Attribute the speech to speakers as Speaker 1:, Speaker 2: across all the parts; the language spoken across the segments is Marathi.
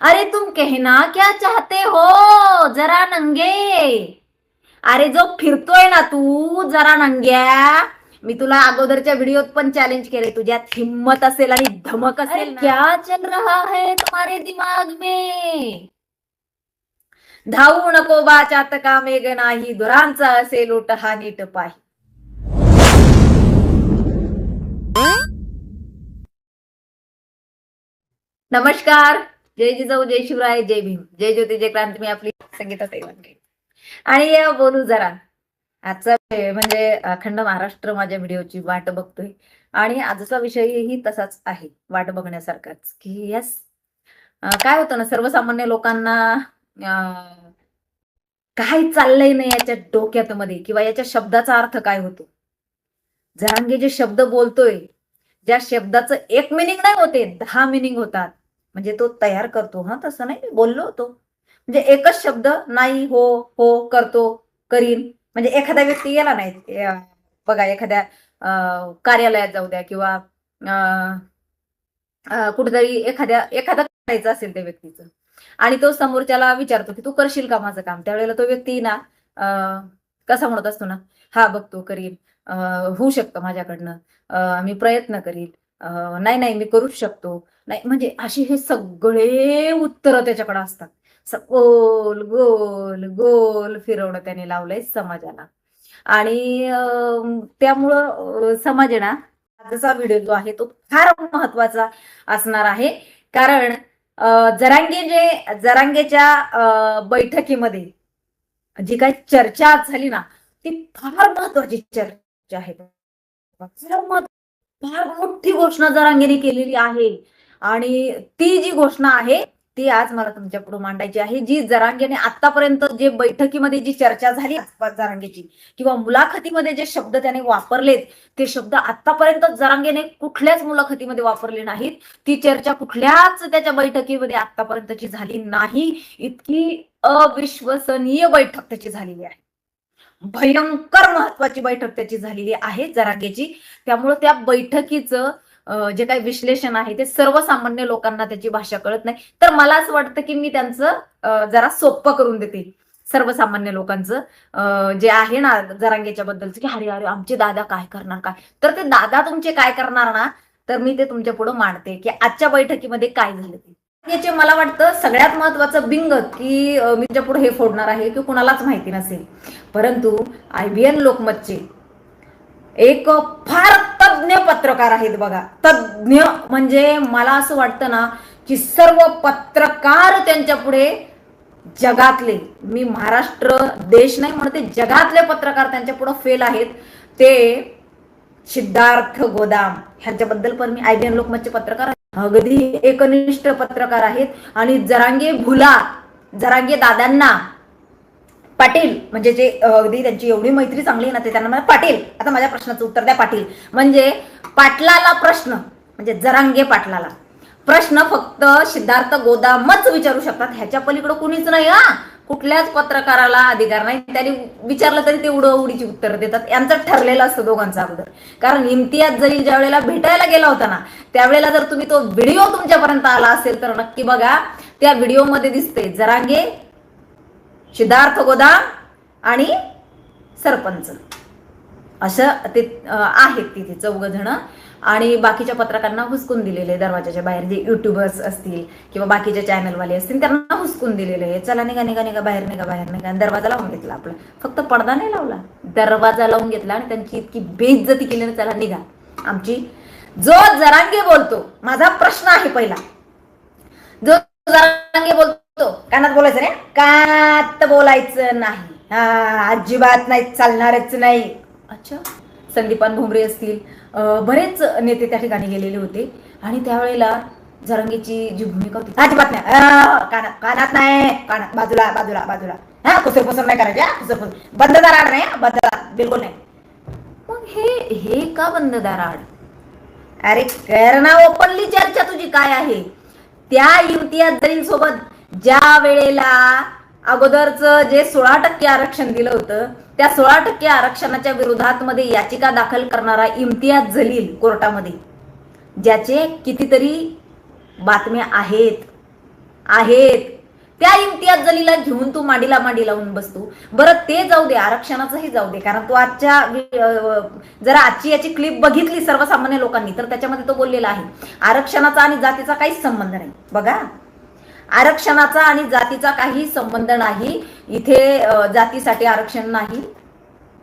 Speaker 1: अरे तुम कहना क्या चाहते हो? जरा नंगे। अरे जो फिरतोय ना तू जरा नंग्या। मी तुला अगोदरच्या व्हिडिओत पण चॅलेंज केले. तुझ्यात हिम्मत असेल आणि धमक असेल. ना. क्या चल रहा है तुम्हारे दिमाग में? धावू नको बा चातका मेघ नाही. दुरांचा असेल ओट हा नीट पाही नमस्कार. जय जिजाऊ जय शिवराय जय भीम. जय ज्योती जय क्रांती मी आपली संगीता तैवानगे आणि या बोलू जरा. आजचा म्हणजे अखंड महाराष्ट्र माझ्या व्हिडिओची वाट बघतोय. आणि आजचा विषयही तसाच आहे वाट बघण्यासारखाच. की यस. काय होतं ना सर्वसामान्य लोकांना काय चाललंय नाही याच्या डोक्यात मध्ये किंवा याच्या शब्दाचा अर्थ काय होतो? जरांगे जे शब्द बोलतोय ज्या शब्दाचं एक मिनिंग नाही होते दहा मिनिंग होतात. म्हणजे तो तयार करतो हा तसं नाही मी बोललो होतो. म्हणजे एकच शब्द नाही हो हो करतो करीन. म्हणजे एखादा व्यक्ती गेला नाही बघा एखाद्या कार्यालयात जाऊ द्या किंवा कुठेतरी एखाद्या एखादा करायचं असेल त्या व्यक्तीचं. आणि तो समोरच्याला विचारतो की तू करशील का माझं काम? त्यावेळेला तो व्यक्ती ना कसा म्हणत असतो ना हा बघतो करीन. होऊ शकतं माझ्याकडनं. मी प्रयत्न करीन. नाही नाही मी करूच शकतो. नाही म्हणजे अशी हे सगळे उत्तरं त्याच्याकडे असतात. गोल गोल गोल फिरवणं त्याने लावलंय समाजाला. आणि त्यामुळं समाज ना आजचा व्हिडिओ जो आहे तो फार महत्त्वाचा असणार आहे. कारण जरांगे जे जरांगेच्या बैठकीमध्ये जी काही चर्चा झाली ना ती फार महत्वाची चर्चा आहे. फार महत्व- फार मोठी घोषणा जरांगेने केलेली आहे. आणि ती जी घोषणा आहे ती आज मला तुमच्यापुढे मांडायची आहे जी जरांगेने आतापर्यंत जे बैठकीमध्ये जी चर्चा झाली आसपास जरांगेची किंवा मुलाखतीमध्ये जे शब्द त्याने वापरलेत ते शब्द आतापर्यंत जरांगेने कुठल्याच मुलाखतीमध्ये वापरले नाहीत. ती चर्चा कुठल्याच त्याच्या बैठकीमध्ये आतापर्यंतची झाली नाही. इतकी अविश्वसनीय बैठक त्याची झालेली आहे. भयंकर महत्वाची बैठक त्याची झालेली आहे जरागेची त्यामुळं त्या बैठकीचं जे काही विश्लेषण आहे ते सर्वसामान्य लोकांना त्याची भाषा कळत नाही. तर मला असं वाटतं की मी त्यांचं जरा सोपं करून देते सर्वसामान्य लोकांचं. जे आहे ना जरांगेच्या बद्दलचं की अरे अरे आमचे दादा काय करणार काय? तर ते दादा तुमचे काय करणार ना? तर मी ते तुमच्यापुढे मांडते की आजच्या बैठकीमध्ये काय झालं ते. याचे मला वाटतं सगळ्यात महत्वाचं बिंग की अं, मी पुढे हे फोडणार आहे की कुणालाच माहिती नसेल. परंतु आयबीएन लोकमतचे एक फार तज्ज्ञ पत्रकार आहेत बघा. तज्ज्ञ म्हणजे मला असं वाटतं ना की सर्व पत्रकार त्यांच्या पुढे जगातले. मी महाराष्ट्र देश नाही म्हणते जगातले पत्रकार त्यांच्या पुढे फेल आहेत. ते सिद्धार्थ गोदाम. ह्यांच्याबद्दल पण मी आय बी एन लोकमतचे पत्रकार अगदी एकनिष्ठ पत्रकार आहेत. आणि जरांगे भुला जरांगे दादांना पाटील म्हणजे जे अगदी त्यांची एवढी मैत्री चांगली आहे ना ते त्यांना म्हणा पाटील आता माझ्या प्रश्नाचं उत्तर द्या पाटील. म्हणजे पाटलाला प्रश्न म्हणजे जरांगे पाटलाला. प्रश्न फक्त सिद्धार्थ गोदामच विचारू शकतात ह्याच्या पलीकडे कुणीच नाही हा. कुठल्याच पत्रकाराला अधिकार नाही. त्यांनी विचारलं तरी ते उड उडीची उत्तरं देतात. यांचं ठरलेलं असतं दोघांचा अगोदर. कारण इम्तियाज जलील ज्या वेळेला भेटायला गेला होता ना त्यावेळेला जर तुम्ही तो व्हिडिओ तुमच्यापर्यंत आला असेल तर नक्की बघा. त्या व्हिडिओमध्ये दिसते जरांगे सिद्धार्थ गोदाम आणि सरपंच. असं ते आहेत तिथे चौघ जण. आणि बाकीच्या पत्रकारांना हुसकून दिलेले दरवाजाच्या बाहेर जे युट्यूबर्स असतील किंवा बाकीचे चॅनलवाले असतील त्यांना हुसकून दिलेले आहे चला निघा निघा निघा बाहेर निघा बाहेर निघा. आणि दरवाजा लावून घेतला आपला. फक्त पडदा नाही लावला. दरवाजा लावून घेतला आणि त्यांची इतकी बेइज्जती केली ना चला निघा. आमची जो जरांगे बोलतो माझा प्रश्न आहे पहिला. जो जरांगे बोलतो कानात बोलायचं रे कानात बोलायचं नाही. हा अजिबात नाही चालणारच नाही. अच्छा. संदीपान भुमरे असतील. बरेच नेते त्या ठिकाणी गेलेले होते. आणि त्यावेळेला जरंगीची जी भूमिका होती अजिबात नाही काना कानात नाही. काना बाजूला बाजूला बाजूला. हा कुसर पुसर नाही करायचे हा कुसर पुसर बंद दाराड नाही हा, बंद दार बिलकुल नाही. मग हे हे का बंद दाराड? अरे करणा ओपनली चर्चा तुझी काय आहे? त्या युवती जलील सोबत ज्या वेळेला अगोदरचं जे सोळा टक्के आरक्षण दिलं होतं त्या सोळा टक्के आरक्षणाच्या विरोधात मध्ये याचिका दाखल करणारा इम्तियाज जलील कोर्टामध्ये ज्याचे कितीतरी बातम्या आहेत आहेत. त्या इम्तियाज जलीला घेऊन तू मांडीला मांडी लावून बसतो. बरं ते जाऊ दे आरक्षणाचंही जाऊ दे कारण तो आजच्या जरा आजची याची क्लिप बघितली सर्वसामान्य लोकांनी तर त्याच्यामध्ये तो बोललेला आहे आरक्षणाचा आणि जातीचा काहीच संबंध नाही. बघा. आरक्षणाचा आणि जातीचा काही संबंध नाही. इथे जातीसाठी आरक्षण नाही.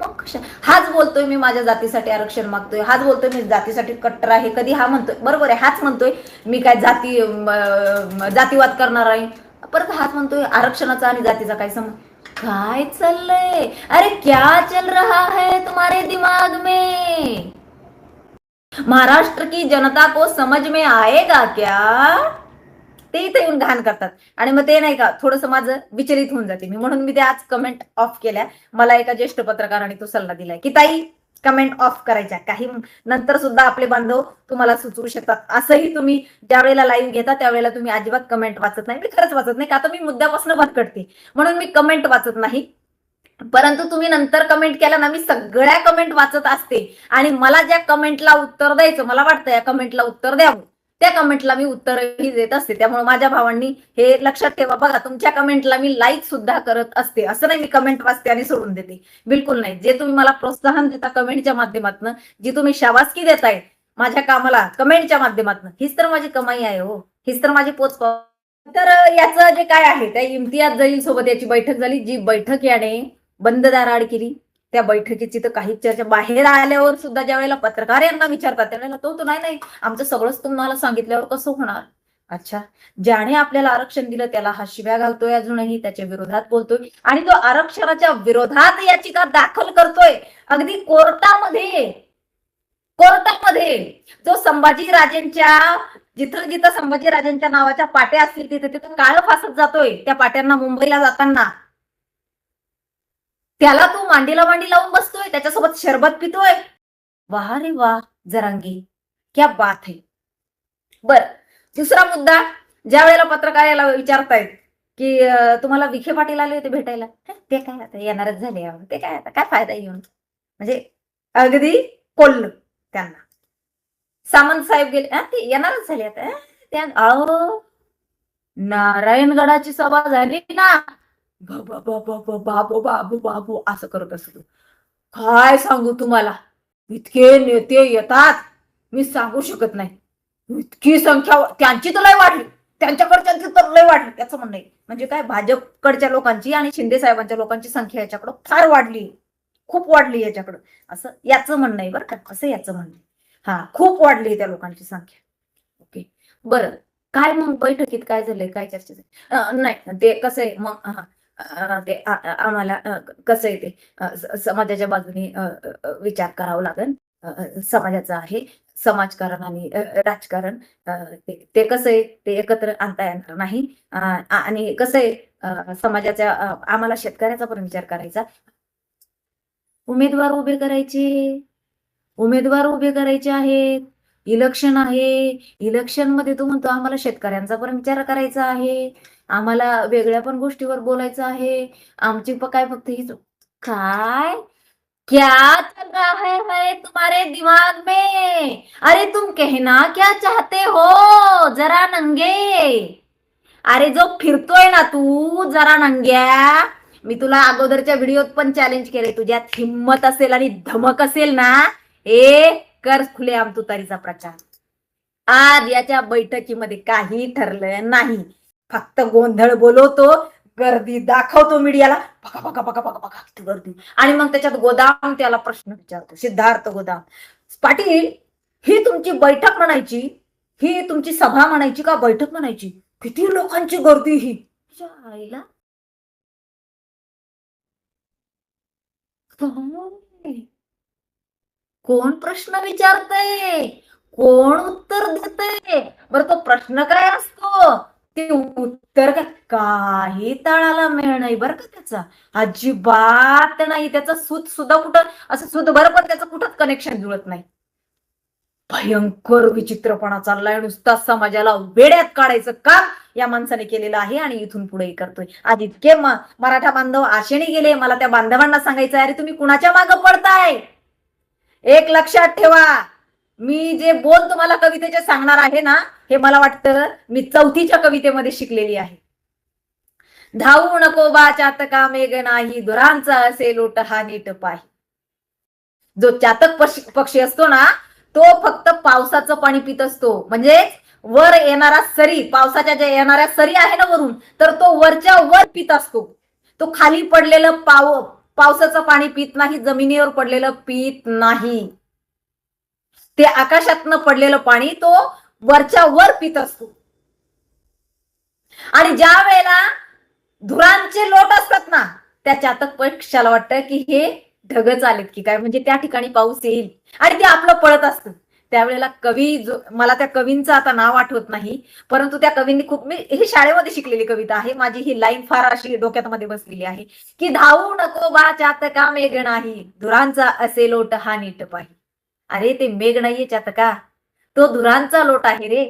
Speaker 1: मग हाच बोलतोय मी माझ्या जातीसाठी आरक्षण मागतोय. हाच बोलतोय मी जातीसाठी कट्टर आहे. कधी हा म्हणतोय? बरोबर आहे हाच म्हणतोय. मी काय जाती जातीवाद करणार आहे? परत हाच म्हणतोय आरक्षणाचा आणि जातीचा काय संबंध? काय चाललंय? अरे क्या चल रहा है तुम्हारे दिमाग में? महाराष्ट्र की जनता को समझ में आएगा क्या? ते इथे येऊन घाण करतात. आणि मग ते नाही का थोडंसं माझं विचलित होऊन जाते. मी म्हणून मी ते आज कमेंट ऑफ केल्या. मला एका ज्येष्ठ पत्रकाराने तो सल्ला दिलाय की ताई कमेंट ऑफ करायच्या. काही नंतर सुद्धा आपले बांधव तुम्हाला सुचवू शकतात. असंही तुम्ही ज्या वेळेला लाईव्ह घेता त्यावेळेला तुम्ही अजिबात कमेंट वाचत नाही. मी खरंच वाचत नाही का तर मी मुद्द्यापासून भरकटते म्हणून मी कमेंट वाचत नाही. परंतु तुम्ही नंतर कमेंट केला ना मी सगळ्या कमेंट वाचत असते. आणि मला ज्या कमेंटला उत्तर द्यायचं मला वाटतं या कमेंटला उत्तर द्यावं. त्या कमेंटला मी उत्तरही देत असते. त्यामुळे माझ्या भावांनी हे लक्षात ठेवा. बघा तुमच्या कमेंटला मी लाईक सुद्धा करत असते. असं नाही मी कमेंट वाचते आणि सोडून देते. बिलकुल नाही. जे तुम्ही मला प्रोत्साहन देता कमेंटच्या माध्यमातून जी तुम्ही शाबासकी देताय माझ्या कामाला कमेंटच्या माध्यमातून हीच तर माझी कमाई आहे हो. हीच तर माझी पोच तर याचं जे काय आहे त्या इम्तियाज जलील सोबत याची बैठक झाली. जी बैठक याने बंद दाराआड केली. त्या बैठकीची तर काही चर्चा. बाहेर आल्यावर सुद्धा ज्या वेळेला पत्रकार यांना विचारतात त्यावेळेला तो तर नाही नाही. आमचं सगळंच तुम्हाला सांगितल्यावर कसं होणार? अच्छा. ज्याने आपल्याला आरक्षण दिलं त्याला हा शिव्या घालतोय अजूनही त्याच्या विरोधात बोलतोय. आणि तो आरक्षणाच्या विरोधात याचिका दाखल करतोय. अगदी कोर्टामध्ये. कोर्टामध्ये. जो संभाजी राजेंच्या जिथं जिथं संभाजी राजेंच्या नावाच्या पाट्या असतील तिथे तिथं काळ फासत जातोय त्या पाट्यांना मुंबईला जाताना. त्याला तू मांडीला मांडी लावून बसतोय त्याच्यासोबत शरबत पितोय. वाह रे वाह जरांगी. क्या बात है. बर दुसरा मुद्दा ज्या वेळेला पत्रकार याला विचारतायत की तुम्हाला विखे पाटील आले होते भेटायला? ते काय आता येणारच झाले ते काय आता काय फायदा येऊन म्हणजे अगदी कोल्ल त्यांना. सामंत साहेब गेले ते येणारच झाले आता त्या अहो नारायणगडाची सभा झाली ना. बाबो बाबा बाबू बाबू असं करत असतो. काय सांगू तुम्हाला? इतके नेते येतात मी सांगू शकत नाही. इतकी संख्या त्यांची तर लय वाढली. त्यांच्याकडच्यांची तर लय वाढली त्याचं म्हणणं आहे. म्हणजे काय भाजपकडच्या लोकांची आणि शिंदे साहेबांच्या लोकांची संख्या याच्याकडं फार वाढली. खूप वाढली याच्याकडं. असं याचं म्हणणं आहे बरं का. असं याचं म्हणणं हा खूप वाढली त्या लोकांची संख्या. ओके. बरं. काय मग बैठकीत काय झालंय? काय चर्चा झाली नाही ते कसं आहे? मग हा, ते आम्हाला कसं येते ते समाजाच्या बाजूने विचार करावा लागेल. समाजाचं आहे समाजकारण आणि राजकारण. ते कसं आहे ते एकत्र आणता येणार नाही. आणि कसं आहे समाजाच्या आम्हाला शेतकऱ्याचा पण विचार करायचा. उमेदवार उभे करायचे. उमेदवार उभे करायचे आहेत. इलेक्शन आहे. इलेक्शनमध्ये तो म्हणतो आम्हाला शेतकऱ्यांचा पण विचार करायचा आहे. आम्हाला वेगळ्या पण गोष्टीवर बोलायचं आहे. आमची काय फक्त हीच काय? क्या चल रहा है, है तुम्हारे दिमाग में? अरे तुम कहना क्या चाहते हो? जरा नंगे. अरे जो फिरतोय ना तू जरा नंग्या. मी तुला अगोदरच्या व्हिडिओत पण चॅलेंज केले तुझ्यात हिंमत असेल आणि धमक असेल ना ए कर खुलेआम तुतारीचा प्रचार. आज याच्या बैठकीमध्ये काही ठरलं नाही. फक्त गोंधळ बोलवतो गर्दी दाखवतो मीडियाला. पका पका पका पका पका किती गर्दी. आणि मग त्याच्यात गोदाम त्याला प्रश्न विचारतो सिद्धार्थ गोदाम. पाटील ही तुमची बैठक म्हणायची ही तुमची सभा म्हणायची का बैठक म्हणायची? किती लोकांची गर्दी ही? आईला? कोण प्रश्न विचारतय? कोण उत्तर देतय? बर तो प्रश्न काय असतो? ते उत्तर काय काही तळाला मेळ नाही बरं का त्याचा. अजिबात नाही. त्याचं सूत सुद्धा कुठं असं सुद्धा बरं पण त्याचं कुठंच कनेक्शन जुळत नाही. भयंकर विचित्रपणा चाललाय. नुसता समाजाला वेड्यात काढायचं काम या माणसाने केलेलं आहे आणि इथून पुढे करतोय. आज इतके मराठा बांधव आशेने गेले. मला त्या बांधवांना सांगायचं अरे तुम्ही कुणाच्या मागं पडताय? एक लक्षात ठेवा. मी जे बोल तुम्हाला कवितेचे सांगणार आहे ना हे मला वाटतं मी चौथीच्या कवितेमध्ये शिकलेली आहे. धावू नको बा चातका मेघ नाही दुरांचा असे लोट हा नीट पाही. जो चातक पक्षी असतो ना तो फक्त पावसाचं पाणी पित असतो. म्हणजे वर येणारा सरी पावसाच्या ज्या येणाऱ्या सरी आहे ना वरून तर तो वरच्या वर पित असतो. तो खाली पडलेलं पाव पावसाचं पाणी पित नाही जमिनीवर पडलेलं पित नाही. ते आकाशातनं पडलेलं पाणी तो वरच्या वर पित असतो. आणि ज्या वेळेला धुरांचे लोट असतात ना त्या चातक पक्षाला वाटतं की हे ढगच आलेत की काय? म्हणजे त्या ठिकाणी पाऊस येईल आणि ते आपलं पळत असतं. त्यावेळेला कवी जो मला त्या कवींचं आता नाव आठवत नाही परंतु त्या कवींनी खूप मी ही शाळेमध्ये शिकलेली कविता आहे. माझी ही लाईन फार अशी डोक्यात मध्ये बसलेली आहे की धावू नको बा का मेघ नाही धुरांचा असे लोट हा नीट पाही. अरे ते मेघ नाहीये चातका. तो धुरांचा लोट आहे रे.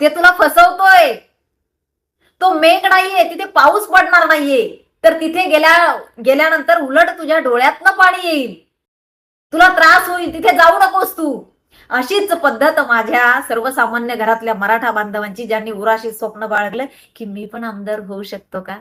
Speaker 1: ते तुला फसवतोय. तो मेघ नाहीये तिथे पाऊस पडणार नाहीये. तर तिथे गेल्या गेल्यानंतर उलट तुझ्या डोळ्यातनं पाणी येईल. तुला त्रास होईल तिथे जाऊ नकोस तू. अशीच पद्धत माझ्या सर्वसामान्य घरातल्या मराठा बांधवांची ज्यांनी उराशी स्वप्न बाळगलं की मी पण आमदार होऊ शकतो का?